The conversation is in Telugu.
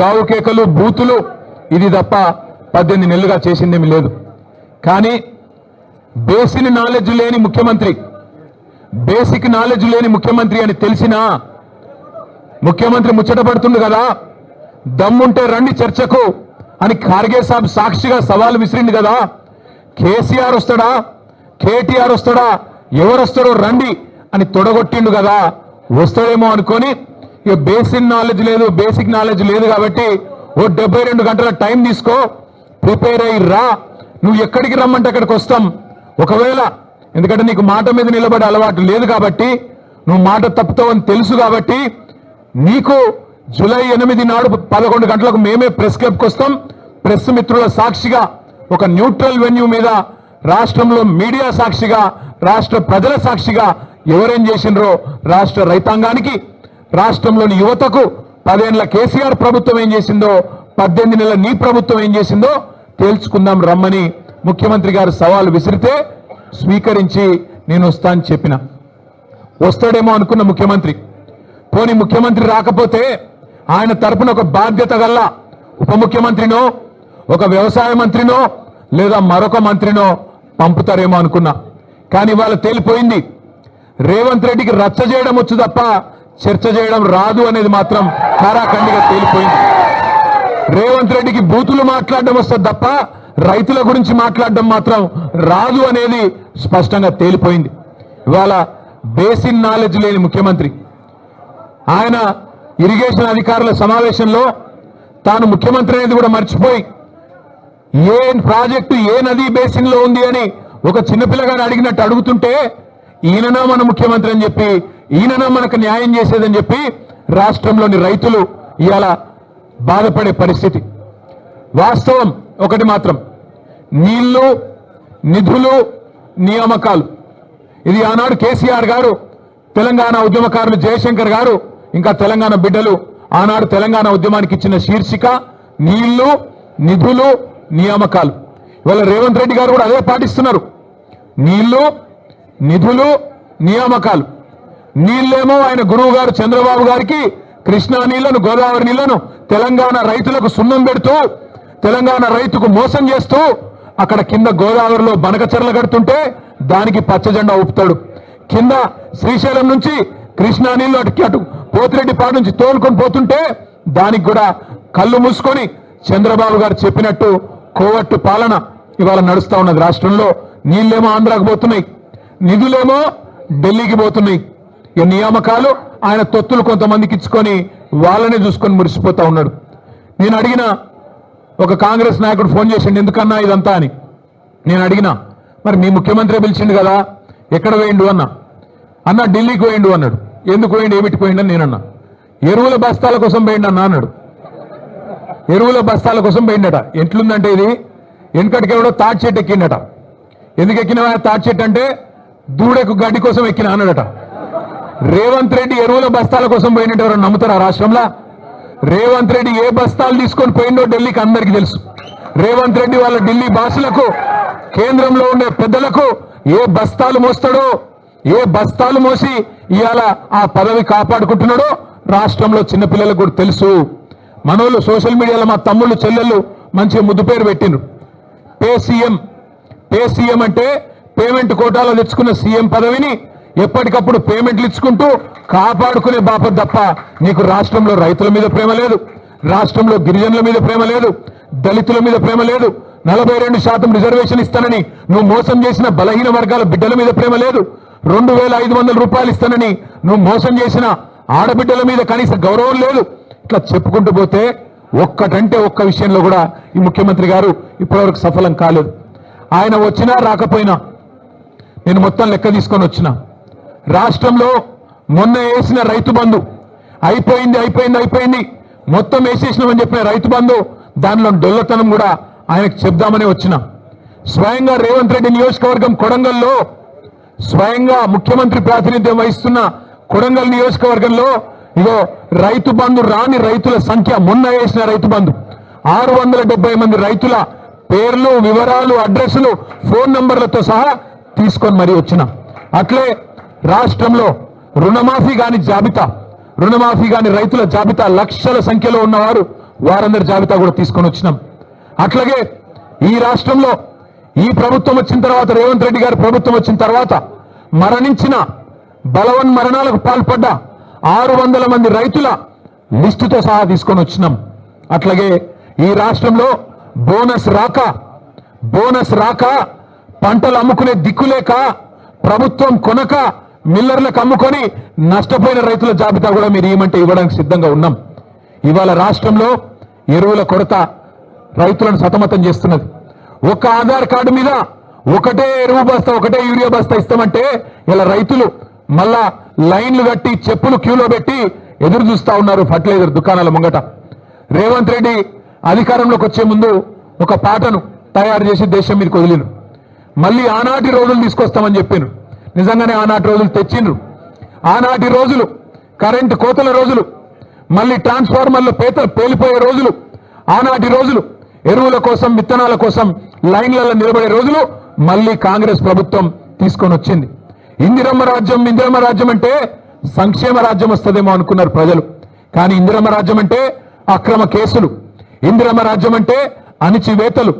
గావు కేకలు బూతులు ఇది తప్ప పద్దెనిమిది నెలలుగా చేసిందేమి లేదు. కానీ బేసిక్ నాలెడ్జ్ లేని ముఖ్యమంత్రి బేసిక్ నాలెడ్జ్ లేని ముఖ్యమంత్రి అని తెలిసినా ముఖ్యమంత్రి ముచ్చటపడుతుండు కదా. దమ్ముంటే రండి చర్చకు అని ఖార్గే సాబ్ సాక్షిగా సవాల్ విసిరింది కదా. కేసీఆర్ వస్తాడా? కేటీఆర్ వస్తాడా? ఎవరు వస్తారో రండి అని తొడగొట్టిండు కదా. వస్తాడేమో అనుకొని ఇక బేసిక్ నాలెడ్జ్ లేదు బేసిక్ నాలెడ్జ్ లేదు కాబట్టి ఓ డెబ్బై రెండు గంటల టైం తీసుకో ప్రిపేర్ అయ్యి రా. నువ్వు ఎక్కడికి రమ్మంటే అక్కడికి వస్తాం. ఒకవేళ ఎందుకంటే నీకు మాట మీద నిలబడే అలవాటు లేదు కాబట్టి నువ్వు మాట తప్పుతావని తెలుసు కాబట్టి నీకు జూలై ఎనిమిది నాడు పదకొండు గంటలకు మేమే ప్రెస్ క్లబ్కి వస్తాం. ప్రెస్ మిత్రుల సాక్షిగా ఒక న్యూట్రల్ వెన్యూ మీద రాష్ట్రంలో మీడియా సాక్షిగా రాష్ట్ర ప్రజల సాక్షిగా ఎవరేం చేసినరో రాష్ట్ర రైతాంగానికి రాష్ట్రంలోని యువతకు పదేళ్ళ కేసీఆర్ ప్రభుత్వం ఏం చేసిందో పద్దెనిమిది నెలల నీ ప్రభుత్వం ఏం చేసిందో తేల్చుకుందాం రమ్మని ముఖ్యమంత్రి గారు సవాల్ విసిరితే స్వీకరించి నేను వస్తా అని చెప్పిన. వస్తాడేమో అనుకున్న ముఖ్యమంత్రి. పోనీ ముఖ్యమంత్రి రాకపోతే ఆయన తరపున ఒక బాధ్యత గల్ల ఉప ముఖ్యమంత్రినో ఒక వ్యవసాయ మంత్రినో లేదా మరొక మంత్రినో పంపుతారేమో అనుకున్నా. కానీ ఇవాళ తేలిపోయింది. రేవంత్ రెడ్డికి రచ్చ చేయడం వచ్చు తప్ప చర్చ చేయడం రాదు అనేది మాత్రం కారాఖండిగా తేలిపోయింది. రేవంత్ రెడ్డికి బూతులు మాట్లాడడం వస్తుంది తప్ప రైతుల గురించి మాట్లాడడం మాత్రం రాదు అనేది స్పష్టంగా తేలిపోయింది. ఇవాళ బేసిన్ నాలెడ్జ్ లేని ముఖ్యమంత్రి. ఆయన ఇరిగేషన్ అధికారుల సమావేశంలో తాను ముఖ్యమంత్రి అనేది కూడా మర్చిపోయి ఏ ప్రాజెక్టు ఏ నదీ బేసిన్లో ఉంది అని ఒక చిన్నపిల్లగాడు అడిగినట్టు అడుగుతుంటే ఈయననా మన ముఖ్యమంత్రి అని చెప్పి ఈయన మనకు న్యాయం చేసేదని చెప్పి రాష్ట్రంలోని రైతులు ఇవాళ బాధపడే పరిస్థితి. వాస్తవం ఒకటి మాత్రం నీళ్ళు నిధులు నియామకాలు. ఇది ఆనాడు కేసీఆర్ గారు తెలంగాణ ఉద్యమకారులు జయశంకర్ గారు ఇంకా తెలంగాణ బిడ్డలు ఆనాడు తెలంగాణ ఉద్యమానికి ఇచ్చిన శీర్షిక నీళ్ళు నిధులు నియామకాలు. ఇవాళ రేవంత్ రెడ్డి గారు కూడా అదే పాటిస్తున్నారు. నీళ్ళు నిధులు నియామకాలు. నీళ్ళేమో ఆయన గురువు గారు చంద్రబాబు గారికి కృష్ణా నీళ్ళను గోదావరి నీళ్ళను తెలంగాణ రైతులకు సున్నం పెడుతూ తెలంగాణ రైతుకు మోసం చేస్తూ అక్కడ కింద గోదావరిలో బనకచెరలు కడుతుంటే దానికి పచ్చ జెండా ఊపుతాడు. కింద శ్రీశైలం నుంచి కృష్ణా నీళ్ళు అటు అటు పోతిరెడ్డిపాడు నుంచి తోలుకొని పోతుంటే దానికి కూడా కళ్ళు మూసుకొని చంద్రబాబు గారు చెప్పినట్టు కోవట్టు పాలన ఇవాళ నడుస్తూ ఉన్నది రాష్ట్రంలో. నీళ్ళేమో ఆంధ్రాకు పోతున్నాయి. నిధులేమో ఢిల్లీకి పోతున్నాయి. ఈ నియామకాలు ఆయన తొత్తులు కొంతమందికి ఇచ్చుకొని వాళ్ళనే చూసుకొని మురిసిపోతా ఉన్నాడు. నేను అడిగిన ఒక కాంగ్రెస్ నాయకుడు ఫోన్ చేసిండు ఎందుకన్నా ఇదంతా? అని. నేను అడిగిన మరి మీ ముఖ్యమంత్రి పిలిచిండు కదా ఎక్కడ వేయండు అన్న. అన్న ఢిల్లీకి వేయండు అన్నాడు. ఎందుకు వేయండి ఏమిటి పోయిండు? అని నేనన్నా. ఎరువుల బస్తాల కోసం పోయిండు అన్న అన్నాడు. ఎరువుల బస్తాల కోసం పోయిండట. ఎట్లుందంటే ఇది? వెనకటికెవడో తాటి చెట్టు ఎక్కిండట. ఎందుకు ఎక్కిన తాటి చెట్టు అంటే దూడకు గడ్డి కోసం ఎక్కిన అన్నాడట. రేవంత్ రెడ్డి ఎరువుల బస్తాల కోసం పోయినట్టు ఎవరు నమ్ముతారా రాష్ట్రంలో? రేవంత్ రెడ్డి ఏ బస్తాలు తీసుకొని పోయిందో ఢిల్లీకి అందరికీ తెలుసు. రేవంత్ రెడ్డి వాళ్ళ ఢిల్లీ భాషలకు కేంద్రంలో ఉండే పెద్దలకు ఏ బస్తాలు మోస్తాడో ఏ బస్తాలు మోసి ఇవాళ ఆ పదవి కాపాడుకుంటున్నాడో రాష్ట్రంలో చిన్నపిల్లలకు కూడా తెలుసు. మనోళ్ళు సోషల్ మీడియాలో మా తమ్ముళ్ళు చెల్లెళ్ళు మంచిగా ముద్దు పేరు పెట్టిండ్రు. Pay CM. పే సీఎం అంటే పేమెంట్ కోటాలో తెచ్చుకున్న సీఎం పదవిని ఎప్పటికప్పుడు పేమెంట్లు ఇచ్చుకుంటూ కాపాడుకునే బాపత్ తప్ప నీకు రాష్ట్రంలో రైతుల మీద ప్రేమ లేదు రాష్ట్రంలో గిరిజనుల మీద ప్రేమ లేదు దళితుల మీద ప్రేమ లేదు నలభై రెండు శాతం రిజర్వేషన్ ఇస్తానని నువ్వు మోసం చేసిన బలహీన వర్గాల బిడ్డల మీద ప్రేమ లేదు రెండు వేల ఐదు వందల రూపాయలు ఇస్తానని నువ్వు మోసం చేసిన ఆడబిడ్డల మీద కనీస గౌరవం లేదు. ఇట్లా చెప్పుకుంటూ పోతే ఒక్కటంటే ఒక్క విషయంలో కూడా ఈ ముఖ్యమంత్రి గారు ఇప్పటివరకు సఫలం కాలేదు. ఆయన వచ్చినా రాకపోయినా నేను మొత్తం లెక్క తీసుకొని వచ్చిన. రాష్ట్రంలో మొన్న వేసిన రైతు బంధు అయిపోయింది అయిపోయింది అయిపోయింది. మొత్తం వేసేసినామని చెప్పిన రైతు బంధు దానిలో డొల్లతనం కూడా ఆయనకు చెప్దామని వచ్చిన. స్వయంగా రేవంత్ రెడ్డి నియోజకవర్గం కొడంగల్లో స్వయంగా ముఖ్యమంత్రి ప్రాతినిధ్యం వహిస్తున్న కొడంగల్ నియోజకవర్గంలో ఇగో రైతు బంధు రాని రైతుల సంఖ్య మొన్న వేసిన రైతు బంధు. ఆరు వందల డెబ్బై మంది రైతుల పేర్లు వివరాలు అడ్రస్లు ఫోన్ నంబర్లతో సహా తీసుకొని మరీ వచ్చిన. అట్లే రాష్ట్రంలో రుణమాఫీ కాని జాబితా రుణమాఫీ కాని రైతుల జాబితా లక్షల సంఖ్యలో ఉన్నవారు వారందరి జాబితా కూడా తీసుకొని వచ్చినాం. అట్లాగే ఈ రాష్ట్రంలో ఈ ప్రభుత్వం వచ్చిన తర్వాత రేవంత్ రెడ్డి గారి ప్రభుత్వం వచ్చిన తర్వాత మరణించిన బలవన్ మరణాలకు పాల్పడ్డ ఆరు వందల మంది రైతుల లిస్టుతో సహా తీసుకొని వచ్చినాం. అట్లాగే ఈ రాష్ట్రంలో బోనస్ రాక బోనస్ రాక పంటలు అమ్ముకునే దిక్కులేక ప్రభుత్వం కొనక మిల్లర్లకు అమ్ముకొని నష్టపోయిన రైతుల జాబితా కూడా మీరు ఏమంటే ఇవ్వడానికి సిద్ధంగా ఉన్నాం. ఇవాళ రాష్ట్రంలో ఎరువుల కొరత రైతులను సతమతం చేస్తున్నది. ఒక ఆధార్ కార్డు మీద ఒకటే ఎరువు బస్తా ఒకటే యూరియా బస్తా ఇస్తామంటే ఇలా రైతులు మళ్ళా లైన్లు కట్టి చెప్పులు క్యూలో పెట్టి ఎదురు చూస్తూ ఉన్నారు ఫర్టిలైజర్ దుకాణాల ముంగట. రేవంత్ రెడ్డి అధికారంలోకి వచ్చే ముందు ఒక పాటను తయారు చేసి దేశం మీదకి వదిలిను మళ్ళీ ఆనాటి రోజులు తీసుకొస్తామని చెప్పాను నిజంగానే ఆనాటి రోజులు తెచ్చిండ్రు. ఆనాటి రోజులు కరెంటు కోతల రోజులు మళ్ళీ ట్రాన్స్ఫార్మర్లు పేత పేలిపోయే రోజులు ఆనాటి రోజులు ఎరువుల కోసం విత్తనాల కోసం లైన్లలో నిలబడే రోజులు మళ్ళీ కాంగ్రెస్ ప్రభుత్వం తీసుకొని వచ్చింది. ఇందిరమ్మ రాజ్యం ఇందిరమ్మ రాజ్యం అంటే సంక్షేమ రాజ్యం వస్తుందేమో అనుకున్నారు ప్రజలు. కానీ ఇందిరమ్మ రాజ్యం అంటే అక్రమ కేసులు. ఇందిరమ్మ రాజ్యం అంటే అణిచివేతలు.